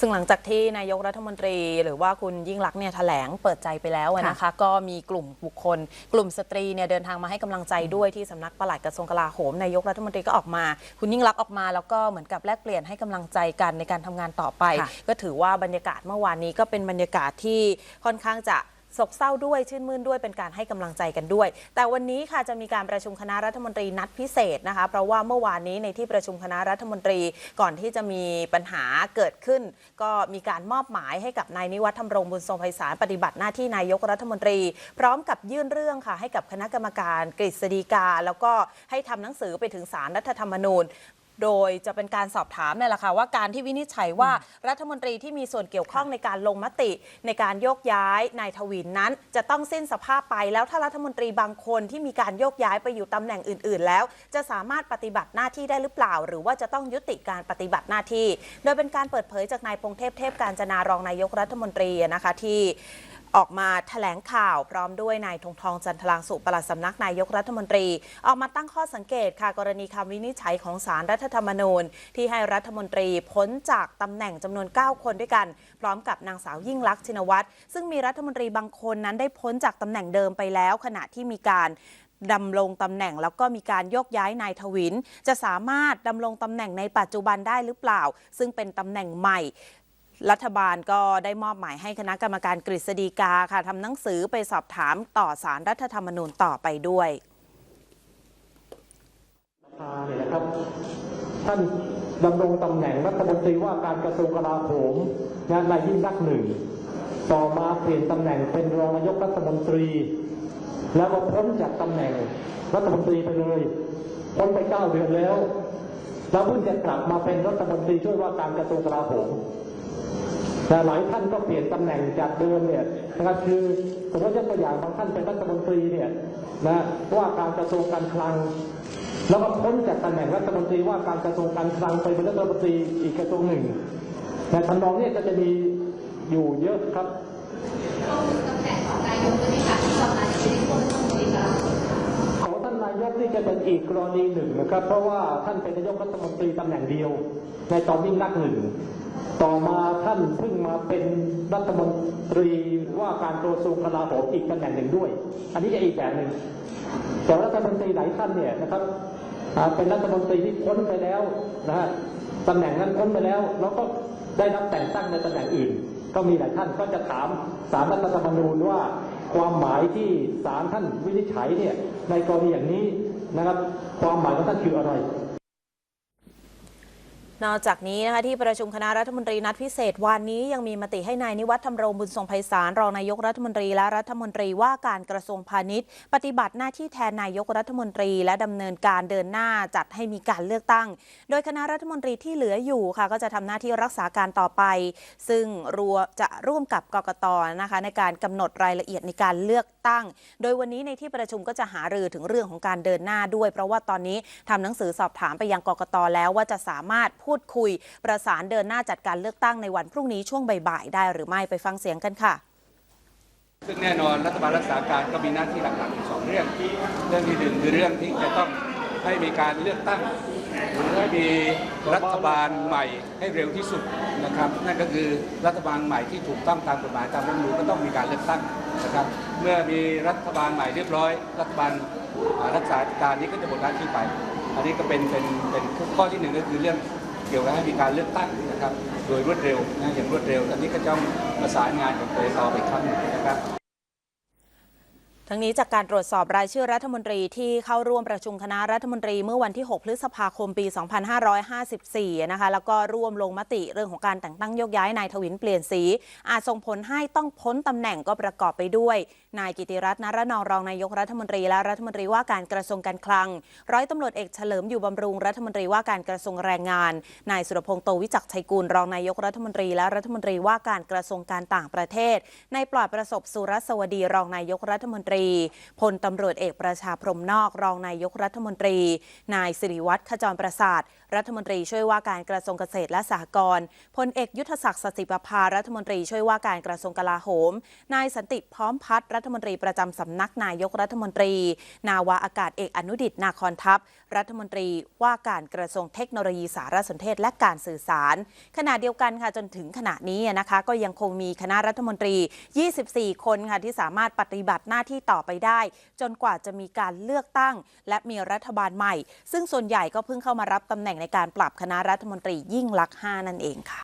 ซึ่งหลังจากที่นายกรัฐมนตรี หรือว่าคุณยิ่งลักษณ์เนี่ยแถลงเปิดใจไปแล้วอะนะคะ ก็มีกลุ่มบุคคล กลุ่มสตรีเนี่ยเดินทางมาให้กำลังใจด้วยที่สำนักปลัดกระทรวงกลาโหมนายกรัฐมนตรีก็ออกมา คุณยิ่งลักษณ์ออกมาแล้วก็เหมือนกับแลกเปลี่ยนให้กำลังใจกันในการทำงานต่อไปค่ะก็ถือว่าบรรยากาศเมื่อวานนี้ก็เป็นบรรยากาศที่ค่อนข้างจะ โศกเศร้าด้วยชื่นมื่นด้วยเป็นการให้กำลังใจกันด้วย แต่วันนี้ค่ะจะมีการประชุมคณะรัฐมนตรีนัดพิเศษนะคะ เพราะว่าเมื่อวานนี้ในที่ประชุมคณะรัฐมนตรีก่อนที่จะมีปัญหาเกิดขึ้น ก็มีการมอบหมายให้กับนายนิวัฒน์ธรรมรงบุญทรงไพศาลปฏิบัติหน้าที่นายกรัฐมนตรี พร้อมกับยื่นเรื่องค่ะ ให้กับคณะกรรมการกฤษฎีกา แล้วก็ให้ทำหนังสือไปถึงศาลรัฐธรรมนูญ โดยจะเป็นการสอบถามเนี่ยแหละค่ะว่าการที่วินิจฉัยว่ารัฐมนตรีที่มีส่วนเกี่ยวข้องในการลงมติ ในการโยกย้ายนายทวินนั้น จะต้องสิ้นสภาพไปแล้วถ้ารัฐมนตรีบางคนที่มีการโยกย้ายไปอยู่ตำแหน่งอื่น ๆ แล้ว จะสามารถปฏิบัติหน้าที่ได้หรือเปล่า หรือว่าจะต้องยุติการปฏิบัติหน้าที่ โดยเป็นการเปิดเผยจากนายพงเทพเทพการจนารองนายกรัฐมนตรีนะคะที่ ออกมาแถลงข่าวพร้อมด้วยนายธงทองจันทรางสุปลัดสำนักนายกรัฐมนตรี ออกมาตั้งข้อสังเกตค่ะกรณีคำวินิจฉัยของสารรัฐธรรมนูญ ที่ให้รัฐมนตรีพ้นจากตำแหน่งจำนวน 9 คนด้วยกัน พร้อมกับนางสาวยิ่งลักษณ์ชินวัตรซึ่งมีรัฐมนตรีบางคนนั้นได้พ้นจากตำแหน่งเดิมไปแล้ว ขณะที่มีการดำรงตำแหน่งแล้วก็มีการโยกย้ายนายทวิน จะสามารถดำรงตำแหน่งในปัจจุบันได้หรือเปล่า ซึ่งเป็นตำแหน่งใหม่ รัฐบาลก็ได้มอบหมายให้คณะกรรมการกฤษฎีกาค่ะทำหนังสือไปสอบถามต่อสารรัฐธรรมนูญต่อไปด้วยเนี่ยนะครับท่านดำรงตำแหน่งรัฐมนตรีว่าการกระทรวงกลาโหมนะนายยิ่งรักหนึ่ง ต่อมาเปลี่ยนตำแหน่งเป็นรองนายกรัฐมนตรี แล้วก็พ้นจากตำแหน่งรัฐมนตรีไปเลยพ้นไปเก้าเดือนแล้ว แล้วเพิ่งจะกลับมาเป็นรัฐมนตรีช่วยว่าการกระทรวงกลาโหม แต่หลายท่านก็เปลี่ยนตำแหน่งจากเดิมเนี่ยนะครับคือสมมติยกตัวอย่างบางท่านเป็นรัฐมนตรีเนี่ยนะว่าการกระทรวงการคลัง แล้วก็พ้นจากตำแหน่งรัฐมนตรีว่าการกระทรวงการคลังไปเป็นรัฐมนตรีอีกกระทรวงหนึ่ง แต่ทำนองเนี้ก็จะมีอยู่เยอะครับตำแห นายกที่ทำงานในชีวิตคนต้องมีการของท่านนายกนี่จะเป็นอีกกรณีหนึ่งนะครับ เพราะว่าท่านเป็นนายกรัฐมนตรีตำแหน่งเดียว ในตอนยิ่งนักหนึ่งต่อมาท่านเพิ่งมาเป็นรัฐมนตรีว่าการกระทรวงกลาโหมอีกตำแหน่งหนึ่งด้วย อันนี้จะอีกแบบหนึ่งแต่รัฐมนตรีหลายท่านเนี่ยนะครับเป็นรัฐมนตรีที่พ้นไปแล้วนะฮะตำแหน่งนั้นพ้นไปแล้วแล้วก็ได้รับแต่งตั้งในตำแหน่งอื่น ก็มีหลายท่านก็จะถามสารรัฐธรรมนูญว่า ความหมายที่ศาลท่านวินิจฉัยเนี่ยในกรณีอย่างนี้นะครับความหมายของท่านคืออะไร นอกจากนี้นะคะที่ประชุมคณะรัฐมนตรีนัดพิเศษวันนี้ยังมีมติให้นายนิวัฒน์ธรรมรงบุญทรงไพศาลรองนายกรัฐมนตรีและรัฐมนตรีว่าการกระทรวงพาณิชย์ ปฏิบัติหน้าที่แทนนายกรัฐมนตรี และดำเนินการเดินหน้าจัดให้มีการเลือกตั้ง โดยคณะรัฐมนตรีที่เหลืออยู่ค่ะก็จะทำหน้าที่รักษาการต่อไป ซึ่งรัวจะร่วมกับกกตนะคะในการกำหนดรายละเอียดในการเลือกตั้ง โดยวันนี้ในที่ประชุมก็จะหารือถึงเรื่องของการเดินหน้าด้วย เพราะว่าตอนนี้ทำหนังสือสอบถามไปยังกกตแล้วว่าจะสามารถพูดคุย ประสานเดินหน้าจัดการเลือกตั้งในวันพรุ่งนี้ช่วงบ่ายๆได้หรือไม่ไปฟังเสียงกันค่ะซึ่งแน่นอนรัฐบาลรักษาการก็มีหน้าที่หลักๆอยู่สองเรื่อง เรื่องที่หนึ่งคือเรื่องที่จะต้องให้มีการเลือกตั้งหรือให้มีรัฐบาลใหม่ให้เร็วที่สุดนะครับ นั่นก็คือรัฐบาลใหม่ที่ถูกต้องตามกฎหมายตามรัฐธรรมนูญก็ต้องมีการเลือกตั้งนะครับ เมื่อมีรัฐบาลใหม่เรียบร้อย รัฐบาลรักษาการนี้ก็จะหมดหน้าที่ไป อันนี้ก็เป็นเป็นเป็นข้อที่หนึ่งก็คือเรื่อง เกี่ยวกับให้มีการเลือกตั้งนะครับ โดยรวดเร็วนะอย่างรวดเร็ว อันนี้ก็จะประสานงานกับกรกตไปอีกครั้งหนึ่งนะครับ ทั้งนี้จากการตรวจสอบรายชื่อรัฐมนตรีที่เข้าร่วมประชุมคณะรัฐมนตรีเมื่อวันที่ 6 พฤษภาคมปี 2554 นะคะ แล้วก็ร่วมลงมติเรื่องของการแต่งตั้งโยกย้ายนายทวินเปลี่ยนสี อาจส่งผลให้ต้องพ้นตำแหน่งก็ประกอบไปด้วย นายกิติรัตน์นรนองรองนายกรัฐมนตรีและรัฐมนตรีว่าการกระทรวงการคลัง ร้อยตำรวจเอกเฉลิมอยู่บำรุงรัฐมนตรีว่าการกระทรวงแรงงาน นายสุรพงษ์โตวิจักชัยกุลรองนายกรัฐมนตรี และรัฐมนตรีว่าการกระทรวงการต่างประเทศ นายปลอดประสบสุรสวดีรองนายกรัฐมนตรีพลตำรวจเอกประชาพรมนอก รองนายกรัฐมนตรี นายสิริวัตรขจรประสาท รัฐมนตรีช่วยว่าการกระทรวงเกษตรและสหกรณ์พลเอกยุทธศักดิ์สสิปภารัฐมนตรีช่วยว่าการกระทรวงกลาโหม นายสันติพร้อมพัฒนรัฐมนตรีประจำสำนักนายกรัฐมนตรี นาวาอากาศเอกอนุดิตนาคอนทัพ รัฐมนตรีว่าการกระทรวงเทคโนโลยีสารสนเทศและการสื่อสาร ขณะเดียวกันค่ะจนถึงขณะนี้นะคะ ก็ยังคงมีคณะรัฐมนตรี 24 คนค่ะที่สามารถปฏิบัติหน้าที่ต่อไปได้ จนกว่าจะมีการเลือกตั้ง และมีรัฐบาลใหม่ ซึ่งส่วนใหญ่ก็เพิ่งเข้ามารับตำแหน่งในการปรับคณะรัฐมนตรียิ่งลักษณ์5นั่นเองค่ะ